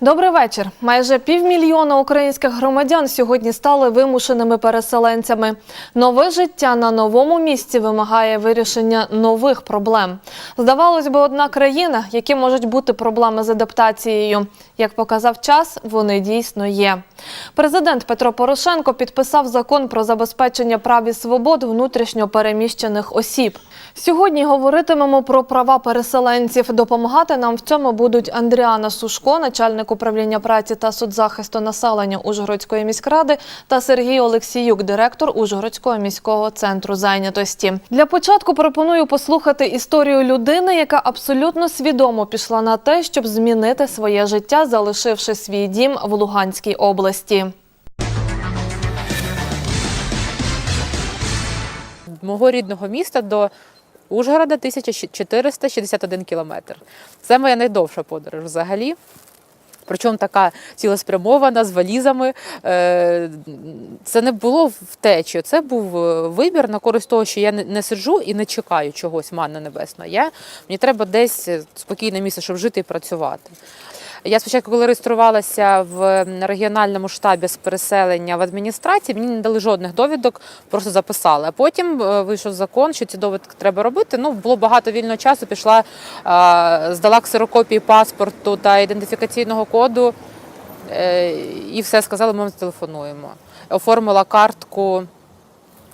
Добрий вечір. Майже півмільйона українських громадян сьогодні стали вимушеними переселенцями. Нове життя на новому місці вимагає вирішення нових проблем. Здавалось би, одна країна, які можуть бути проблеми з адаптацією. Як показав час, вони дійсно є. Президент Петро Порошенко підписав закон про забезпечення прав і свобод внутрішньо переміщених осіб. Сьогодні говоритимемо про права переселенців. Допомагати нам в цьому будуть Андріана Сушко, начальник управління праці та соцзахисту населення Ужгородської міськради, та Сергій Олексіюк, директор Ужгородського міського центру зайнятості. Для початку пропоную послухати історію людини, яка абсолютно свідомо пішла на те, щоб змінити своє життя, залишивши свій дім в Луганській області. мого рідного міста до Ужгорода 1461 кілометр. Це моя найдовша подорож взагалі. Причому така цілеспрямована з валізами. Е, Це не було втечі, це був е, вибір на користь того, що я не- сиджу і не чекаю чогось манна небесна. Я, мені треба десь спокійне місце, щоб жити і працювати. Я спочатку, коли реєструвалася в регіональному штабі з переселення в адміністрації, мені не дали жодних довідок, просто записали. А потім е, вийшов закон, що ці довідки треба робити. Ну, було багато вільного часу, пішла, е, здала ксерокопії паспорту та ідентифікаційного коду, е, і все сказали, ми вам телефонуємо. Оформила картку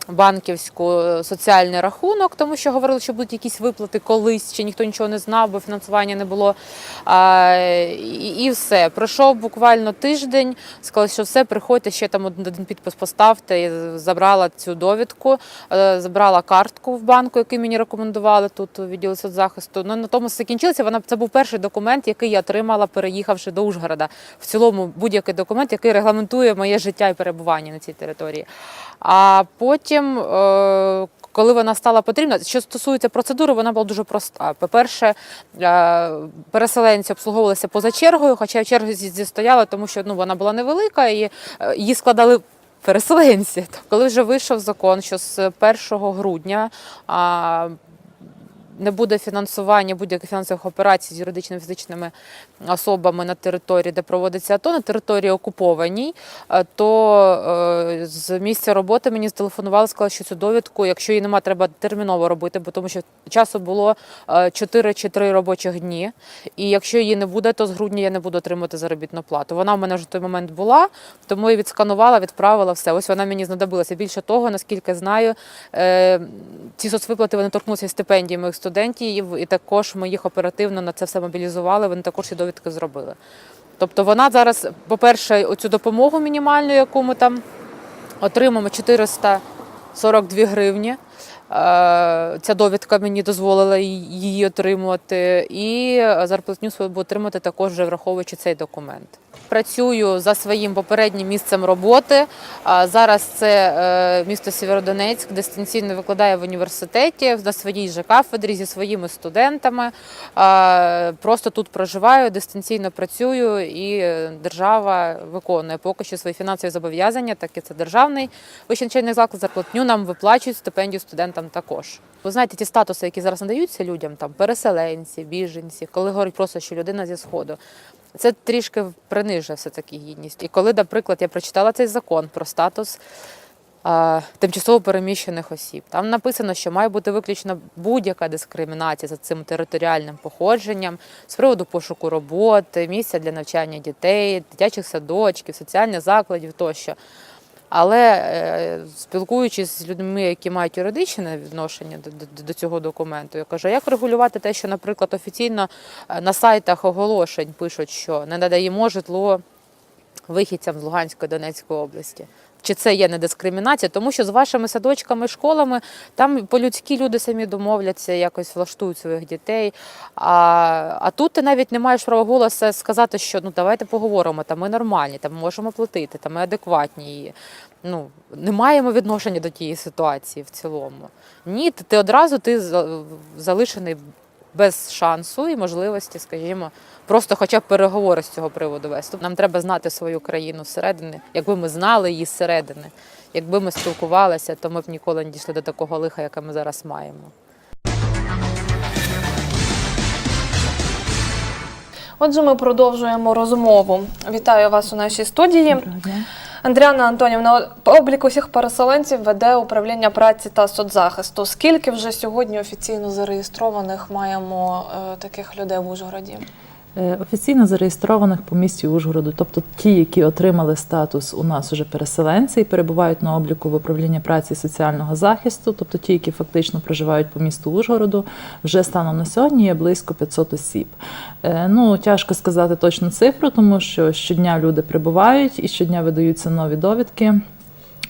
банківську е, соціальний рахунок, тому що говорили, що будуть якісь виплати колись, чи ніхто нічого не знав, бо фінансування не було. А, і, і все. Пройшов буквально тиждень, сказали, що все, приходьте, ще там один підпис поставте. Я забрала цю довідку, е, забрала картку в банку, який мені рекомендували тут у відділі соцзахисту. Ну, на тому закінчилося. Вона це був перший документ, який я отримала, переїхавши до Ужгорода. В цілому будь-який документ, який регламентує моє життя і перебування на цій території. А потім, е, коли вона стала потрібна, що стосується процедури, вона була дуже проста. По-перше, е, переселенці обслуговувалися поза чергою, хоча в черзі стояла, тому що ну, вона була невелика і е, її складали. Переселенці, коли вже вийшов закон, що з 1 грудня не буде фінансування будь-яких фінансових операцій з юридичними фізичними особами на території, де проводиться АТО, на території окупованій, е, то е, з місця роботи мені зателефонували, сказали, що цю довідку, якщо її немає, треба терміново робити, бо тому що часу було е, 4 чи 3 робочих дні. І якщо її не буде, то з грудня я не буду отримувати заробітну плату. Вона в мене вже в той момент була, тому я відсканувала, відправила все. Ось вона мені знадобилася. Більше того, наскільки знаю, е, ці соцвиплати вони торкнуться стипендії моїх і також ми їх оперативно на це все мобілізували. Вони також ці довідки зробили. Тобто вона зараз, по-перше, оцю допомогу мінімальну, яку ми там отримаємо 442 гривні. Е, Ця довідка мені дозволила її отримувати, і зарплатню свою буду отримати також вже враховуючи цей документ. Працюю за своїм попереднім місцем роботи. Зараз це е, місто Сєвєродонецьк, дистанційно викладаю в університеті на своїй же кафедрі зі своїми студентами. Просто тут проживаю, дистанційно працюю, і е, держава виконує поки що свої фінансові зобов'язання, так і це державний вищий навчальний заклад, зарплатню нам виплачують стипендію студентам також. Ви знаєте, ті статуси, які зараз надаються людям, там переселенці, біженці, коли говорять просто, що людина зі сходу. Це трішки принижує все таки гідність. І коли, наприклад, я прочитала цей закон про статус а, тимчасово переміщених осіб, там написано, що має бути виключена будь-яка дискримінація за цим територіальним походженням з приводу пошуку роботи, місця для навчання дітей, дитячих садочків, соціальних закладів тощо. Але е, спілкуючись з людьми, які мають юридичне відношення до, цього документу, я кажу, як регулювати те, що, наприклад, офіційно е, на сайтах оголошень пишуть, що не надаємо житло вихідцям з Луганської Донецької області. Чи це є не дискримінація? Тому що з вашими садочками, школами там по-людськи люди самі домовляться, якось влаштують своїх дітей. А, а тут ти навіть не маєш права голосу сказати, що ну давайте поговоримо, там ми нормальні, там ми можемо платити, там ми адекватні. І, ну, не маємо відношення до тієї ситуації в цілому. Ні, ти одразу ти залишений без шансу і можливості, скажімо, просто хоча б переговори з цього приводу вести. Нам треба знати свою країну зсередини. Якби ми знали її зсередини, якби ми спілкувалися, то ми б ніколи не дійшли до такого лиха, яке ми зараз маємо. Отже, ми продовжуємо розмову. Вітаю вас у нашій студії. Андріана Антонівна, облік усіх переселенців веде управління праці та соцзахисту. Скільки вже сьогодні офіційно зареєстрованих маємо е, таких людей в Ужгороді? Е, Офіційно зареєстрованих по місті Ужгороду, тобто ті, які отримали статус у нас уже переселенці і перебувають на обліку в управлінні праці і соціального захисту, тобто ті, які фактично проживають по місту Ужгороду, вже станом на сьогодні є близько 500 осіб. Е, Ну тяжко сказати точну цифру, тому що щодня люди прибувають і щодня видаються нові довідки.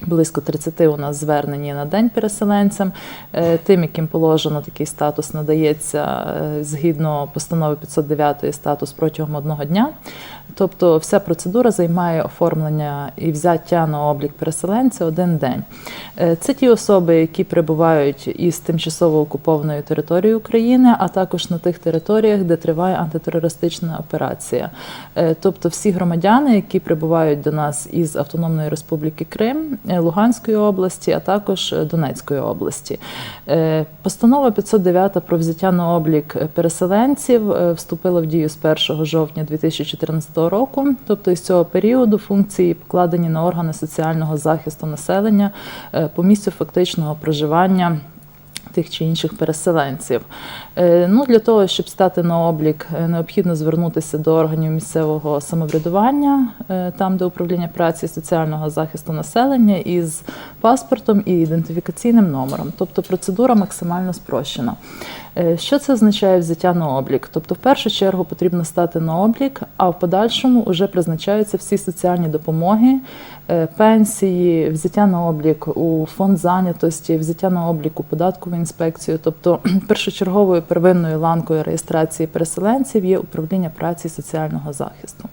Близько 30 у нас звернень на день переселенцям. Е, Тим, яким положено такий статус, надається е, згідно постанови 509 статус протягом одного дня. Тобто вся процедура займає оформлення і взяття на облік переселенця один день. Е, Це ті особи, які прибувають із тимчасово окупованої території України, а також на тих територіях, де триває антитерористична операція. Тобто всі громадяни, які прибувають до нас із Автономної Республіки Крим, Луганської області, а також е, Донецької області. Е, Постанова 509 про взяття на облік переселенців е, вступила в дію з 1 жовтня 2014 року. Тобто із цього періоду функції покладені на органи соціального захисту населення е, по місцю фактичного проживання тих чи інших переселенців. Е, Ну, для того, щоб стати на облік, е, необхідно звернутися до органів місцевого самоврядування, е, там, де управління праці соціального захисту населення, із паспортом і ідентифікаційним номером. Тобто процедура максимально спрощена. Що це означає взяття на облік? Тобто, в першу чергу потрібно стати на облік, а в подальшому вже призначаються всі соціальні допомоги, пенсії, взяття на облік у фонд зайнятості, взяття на облік у податкову інспекцію. Тобто, першочерговою первинною ланкою реєстрації переселенців є управління праці соціального захисту.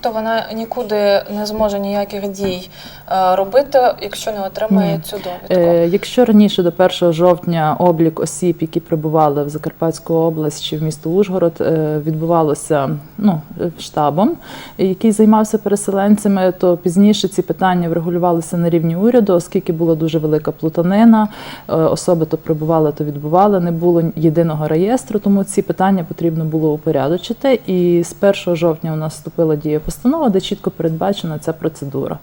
Тобто вона нікуди не зможе ніяких дій е, робити, якщо не отримає цю довідку. Е, Якщо раніше до 1 жовтня облік осіб, які прибували в Закарпатську область чи в місто Ужгород, е, відбувалося ну, штабом, який займався переселенцями, то пізніше ці питання врегулювалися на рівні уряду, оскільки була дуже велика плутанина, особи то прибували, то відбували, не було єдиного реєстру, тому ці питання потрібно було упорядочити. І з 1 жовтня у нас вступила дія постанова, де чітко передбачена ця процедура.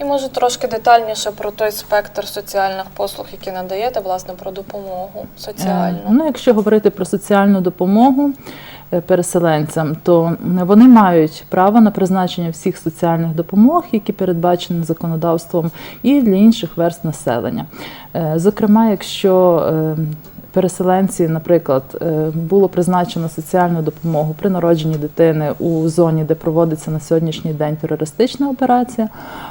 І може трошки детальніше про той спектр соціальних послуг, які надаєте, власне, про допомогу соціальну. Е, Ну, якщо говорити про соціальну допомогу е, переселенцям, то вони мають право на призначення всіх соціальних допомог, які передбачені законодавством, і для інших верст населення. Е, Зокрема, якщо е, Переселенці, наприклад, е, було призначено соціальну допомогу при народженні дитини у зоні, де проводиться на сьогоднішній день терористична операція.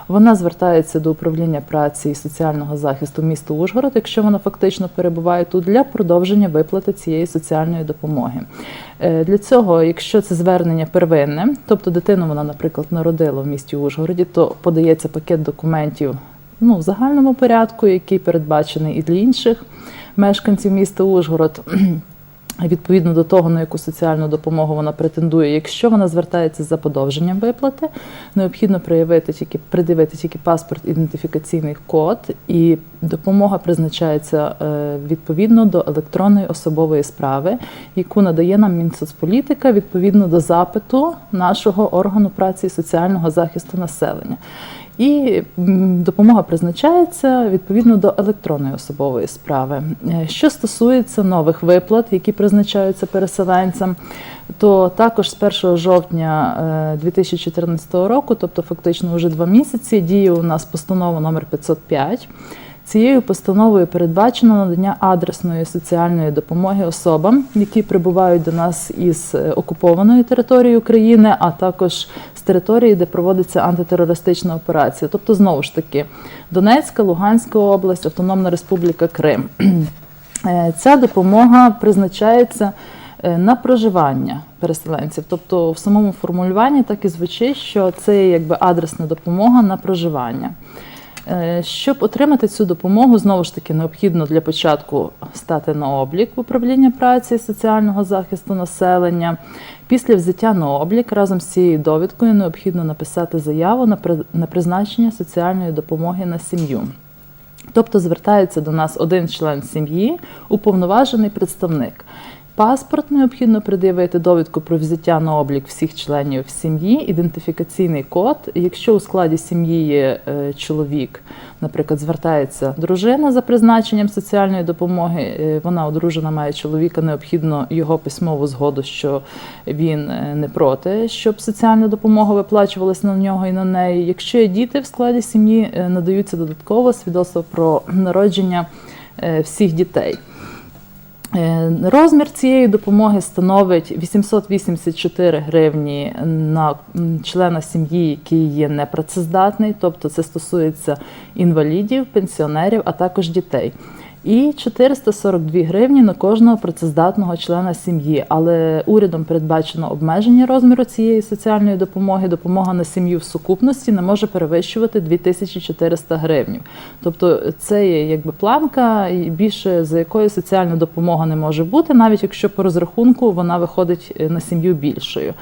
Вона звертається до управління праці і соціального захисту міста Ужгород, якщо вона фактично перебуває тут для продовження виплати цієї соціальної допомоги. Е, Для цього, якщо це звернення первинне, тобто дитину вона, наприклад, народила в місті Ужгороді, то подається пакет документів ну, в загальному порядку, який передбачений і для інших мешканців міста Ужгород. Відповідно до того, на яку соціальну допомогу вона претендує, якщо вона звертається за подовженням виплати, необхідно проявити тільки придивити тільки паспорт, ідентифікаційний код, і допомога призначається е, відповідно до електронної особової справи, яку надає нам Мінсоцполітика відповідно до запиту нашого органу праці і соціального захисту населення. І допомога призначається відповідно до електронної особової справи. Е, Що стосується нових виплат, які призначаються переселенцям, то також з 1 жовтня е, 2014 року, тобто фактично вже два місяці, діє у нас постанова номер 505. Цією постановою передбачено надання адресної соціальної допомоги особам, які прибувають до нас із е, окупованої території України, а також з території, де проводиться антитерористична операція. Тобто, знову ж таки, Донецька, Луганська область, Автономна Республіка Крим. Е, Ця допомога призначається е, на проживання переселенців. Тобто в самому формулюванні так і звучить, що це якби адресна допомога на проживання. Е, Щоб отримати цю допомогу, знову ж таки необхідно для початку стати на облік в управління праці і соціального захисту населення. Після взяття на облік разом з цією довідкою необхідно написати заяву на призначення соціальної допомоги на сім'ю. Тобто звертається до нас один член сім'ї, уповноважений представник. Паспорт необхідно пред'явити довідку про взяття на облік всіх членів сім'ї, ідентифікаційний код. Якщо у складі сім'ї е, чоловік, наприклад, звертається дружина за призначенням соціальної допомоги, е, вона одружена має чоловіка, необхідно його письмову згоду, що він е, не проти, щоб соціальна допомога виплачувалась на нього і на неї. Якщо є діти в складі сім'ї, надаються додатково свідоцтво про народження всіх дітей. Е, Розмір цієї допомоги становить 884 гривні на члена сім'ї, який є непрацездатний, тобто це стосується інвалідів, пенсіонерів, а також дітей. І 442 гривні на кожного працездатного члена сім'ї. Але урядом передбачено обмеження розміру цієї соціальної допомоги. Допомога на сім'ю в сукупності не може перевищувати 2400 гривень. Тобто це є якби планка, більше за якою соціальна допомога не може бути, навіть якщо по розрахунку вона виходить е, на сім'ю більшою.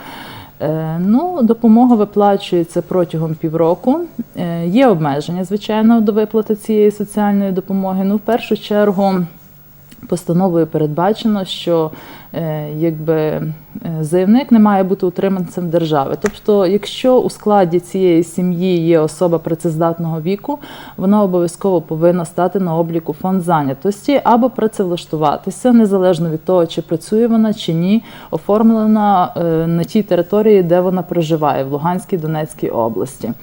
Е, Ну, допомога виплачується протягом півроку. Е, Є обмеження, звичайно, до виплати цієї соціальної допомоги. Ну, в першу чергу. Постановою передбачено, що е, якби е, заявник не має бути утриманцем держави. Тобто, якщо у складі цієї сім'ї є особа працездатного віку, вона обов'язково повинна стати на обліку фонд зайнятості або працевлаштуватися, незалежно від того, чи працює вона чи ні, оформлена е, на тій території, де вона проживає, в Луганській Донецькій області.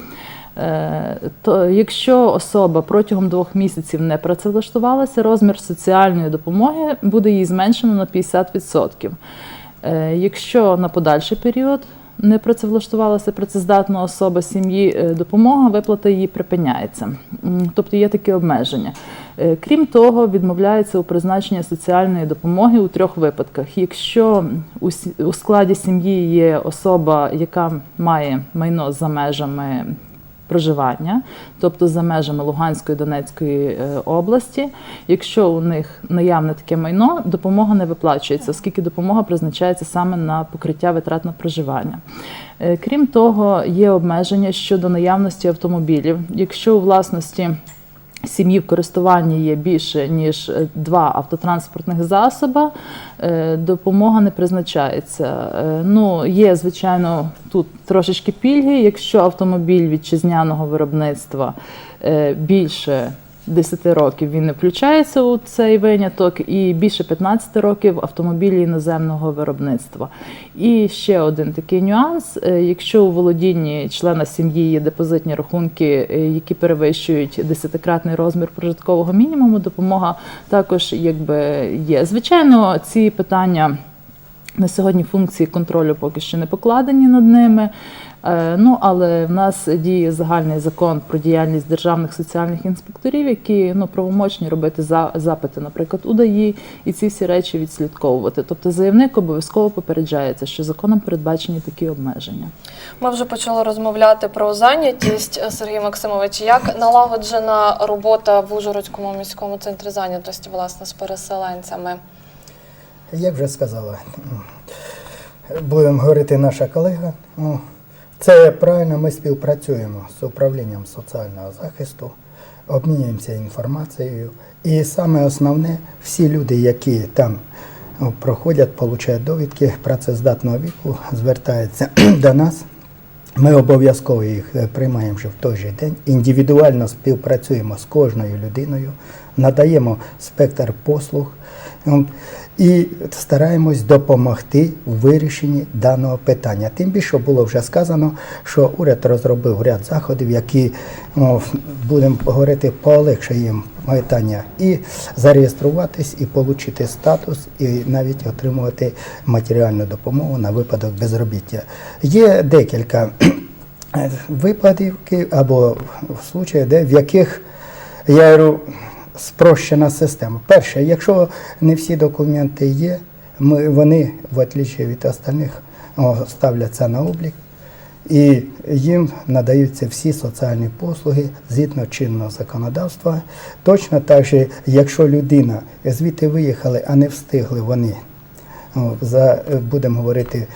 Е, То якщо особа протягом двох місяців не працевлаштувалася, розмір соціальної допомоги буде їй зменшено на 50%. Е, Якщо на подальший період не працевлаштувалася працездатна особа сім'ї, е, допомога, виплата її припиняється. Тобто є такі обмеження. Крім того, відмовляється у призначенні соціальної допомоги у трьох випадках. Якщо у складі сім'ї є особа, яка має майно за межами проживання, тобто за межами Луганської Донецької е, області. Якщо у них наявне таке майно, допомога не виплачується, оскільки допомога призначається саме на покриття витрат на проживання. Е, Крім того, є обмеження щодо наявності автомобілів. Якщо у власності сім'ї в користуванні є більше ніж е, два автотранспортних засоби, е, допомога не призначається. Е, Ну, є, звичайно, тут трошечки пільги, якщо автомобіль вітчизняного виробництва більше 10 років він не включається у цей виняток, і більше 15 років автомобілі іноземного виробництва. І ще один такий нюанс: е, якщо у володінні члена сім'ї є депозитні рахунки, е, які перевищують десятикратний розмір прожиткового мінімуму, допомога також якби є. Звичайно, ці питання. На сьогодні функції контролю поки що не покладені над ними. Е, Ну, але в нас діє загальний закон про діяльність державних соціальних інспекторів, які ну, правомочні робити за, запити, наприклад, у ДАІ, і ці всі речі відслідковувати. Тобто заявник обов'язково попереджається, що законом передбачені такі обмеження. Ми вже почали розмовляти про зайнятість. Сергій Максимович, як налагоджена робота в Ужгородському міському центрі зайнятості власне з переселенцями? Як вже сказала, будемо говорити наша колега. Це правильно, ми співпрацюємо з управлінням соціального захисту, обмінюємося інформацією. І саме основне, всі люди, які там проходять, отримують довідки працездатного віку, звертаються до нас. Ми обов'язково їх е, приймаємо вже в той же день, індивідуально співпрацюємо з кожною людиною, надаємо спектр послуг і стараємось допомогти у вирішенні даного питання. Тим більше було вже сказано, що уряд розробив ряд заходів, які будемо говорити, їм питання і зареєструватись, і отримати статус, і навіть отримувати матеріальну допомогу на випадок безробіття. Є декілька випадків або случаїв, де в яких я спрощена система. Перше, якщо не всі документи є, ми, вони, в отличие від остальних, ставляться на облік. І їм надаються всі соціальні послуги згідно чинного законодавства. Точно так же, якщо людина звідти виїхали, а не встигли вони за будемо говорити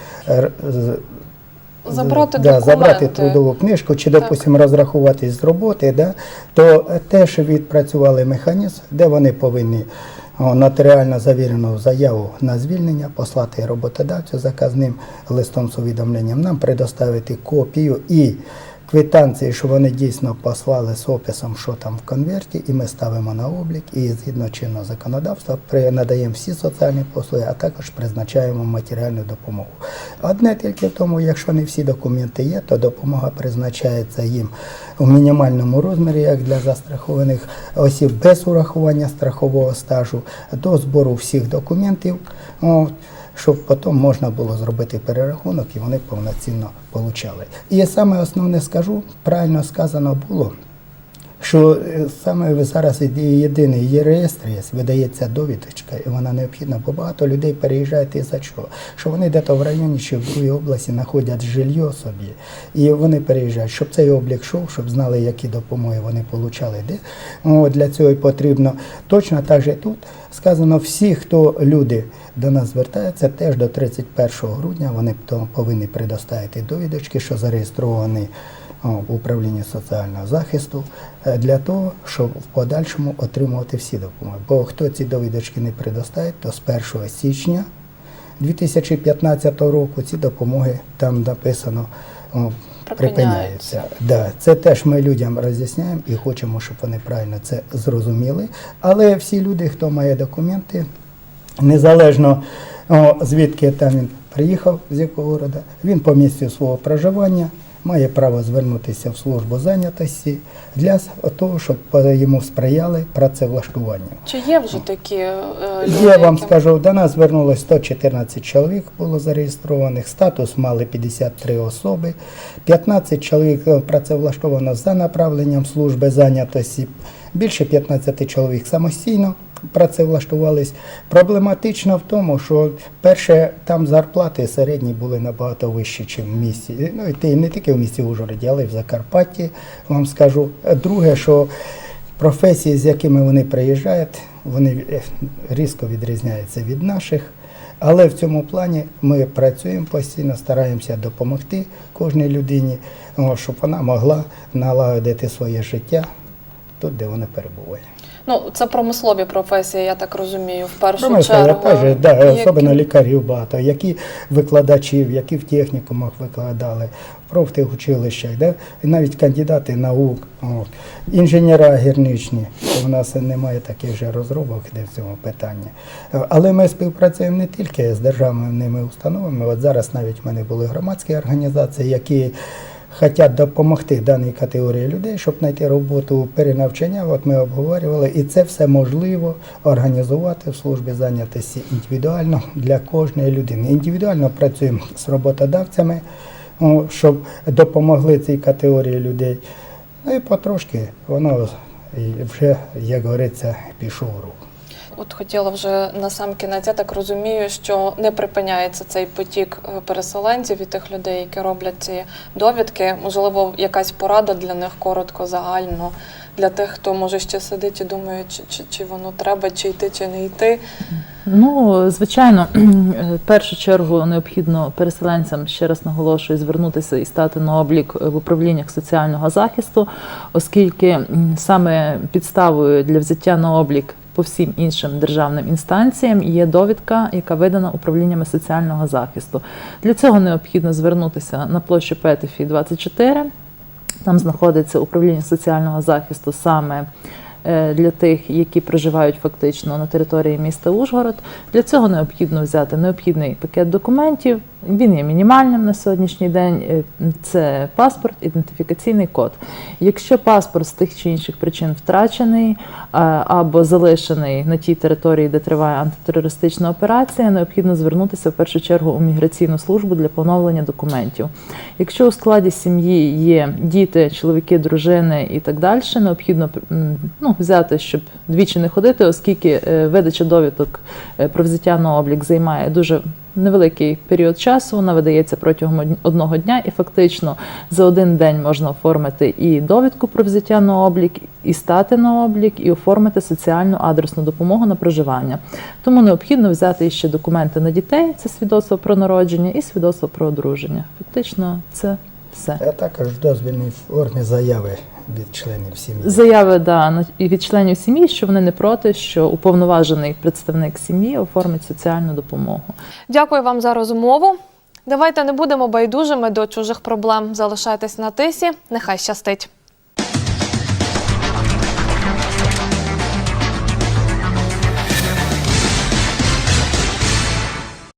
Забрати да, документи. забрати трудову книжку, чи, допустимо, розрахуватись з роботи, да, то теж відпрацювали механізм, де вони повинні нотаріально завірену заяву на звільнення послати роботодавцю заказним листом з увідомленням, нам предоставити копію і квитанції, що вони дійсно послали з описом, що там в конверті, і ми ставимо на облік, і згідно чинного законодавства надаємо всі соціальні послуги, а також призначаємо матеріальну допомогу. Одне тільки в тому, якщо не всі документи є, то допомога призначається їм у мінімальному розмірі, як для застрахованих осіб, без урахування страхового стажу, до збору всіх документів. Щоб потім можна було зробити перерахунок і вони повноцінно получали. І саме основне скажу, правильно сказано було, що е, саме зараз єдиний є реєстр, видається довідочка, і вона необхідна, бо багато людей переїжджають із за чого? Що вони десь в районі чи в другій області знаходять жилье собі, і вони переїжджають, щоб цей облік йшов, щоб знали, які допомоги вони отримали. Де. О, для цього і потрібно. Точно так же тут сказано, всі, хто люди до нас звертаються, теж до 31 грудня вони повинні предоставити довідочки, що зареєстровані о, в управлінні соціального захисту е, для того, щоб в подальшому отримувати всі допомоги. Бо хто ці довідочки не предоставить, то з 1 січня 2015 року ці допомоги там написано припиняються. Да, це теж ми людям роз'ясняємо і хочемо, щоб вони правильно це зрозуміли. Але всі люди, хто має документи, незалежно о, звідки там він приїхав, з якого роду, він по місцю свого проживання має право звернутися в службу зайнятості для того, щоб е, йому сприяли працевлаштуванню. Чи є вже такі е, люди? Я вам скажу, до нас звернулося 114 чоловік, було зареєстрованих, статус мали 53 особи, 15 чоловік е, працевлаштовано за направленням служби зайнятості, більше 15 чоловік самостійно працевлаштувались. Проблематично в тому, що перше там зарплати середні були набагато вищі, ніж в місті. Ну і не тільки в місті Ужгороді, але й в Закарпатті, вам скажу. Друге, що професії, з якими вони приїжджають, вони е, різко відрізняються від наших. Але в цьому плані ми працюємо постійно, стараємося допомогти кожній людині, щоб вона могла налагодити своє життя тут, де вона перебуває. Ну, це промислові професії, я так розумію, в першу Промислові, чергу. теж, да, Які- особливо лікарів багато, які викладачів, які в технікумах викладали, в профтехучилищах, да? і навіть кандидати наук, от. інженера гірничні. У нас немає таких же розробок, де в цьому питанні. Але ми співпрацюємо не тільки з державними установами. От зараз навіть в мене були громадські організації, які хочуть допомогти даній категорії людей, щоб знайти роботу перенавчання. От ми обговорювали, і це все можливо організувати в службі зайнятості індивідуально для кожної людини. Індивідуально працюємо з роботодавцями, щоб допомогли цій категорії людей. Ну і потрошки воно вже, як говориться, пішов рух. От хотіла вже на сам кінець. Я так розумію, що не припиняється цей потік е, переселенців і тих людей, які роблять ці довідки. Можливо, якась порада для них коротко, загально, для тих, хто може ще сидить і думає, чи, чи, чи воно треба, чи йти, чи не йти. Ну, звичайно, в першу чергу необхідно переселенцям ще раз наголошую звернутися і стати на облік в управліннях соціального захисту, оскільки саме підставою для взяття на облік по всім іншим державним інстанціям є довідка, яка видана управліннями соціального захисту. Для цього необхідно звернутися на площу Петефі 24. Там знаходиться управління соціального захисту саме е, для тих, які проживають фактично на території міста Ужгород. Для цього необхідно взяти необхідний пакет документів. Він є мінімальним на сьогоднішній день. Е, Це паспорт, ідентифікаційний код. Якщо паспорт з тих чи інших причин втрачений е, або залишений на тій території, де триває антитерористична операція, необхідно звернутися в першу чергу у міграційну службу для поновлення документів. Якщо у складі сім'ї є діти, чоловіки, дружини і так далі, необхідно ну, взяти, щоб двічі не ходити, оскільки е, видача довідок про взяття на облік займає дуже невеликий період часу. Вона видається протягом одного дня, і фактично за один день можна оформити і довідку про взяття на облік, і стати на облік, і оформити соціальну адресну допомогу на проживання. Тому необхідно взяти ще документи на дітей, це свідоцтво про народження і свідоцтво про одруження. Фактично, це все. А також в формі заяви від членів сім'ї. Заяви да, на- і від членів сім'ї, що вони не проти, що уповноважений представник сім'ї оформить соціальну допомогу. Дякую вам за розмову. Давайте не будемо байдужими до чужих проблем. Залишайтесь на тисі. Нехай щастить.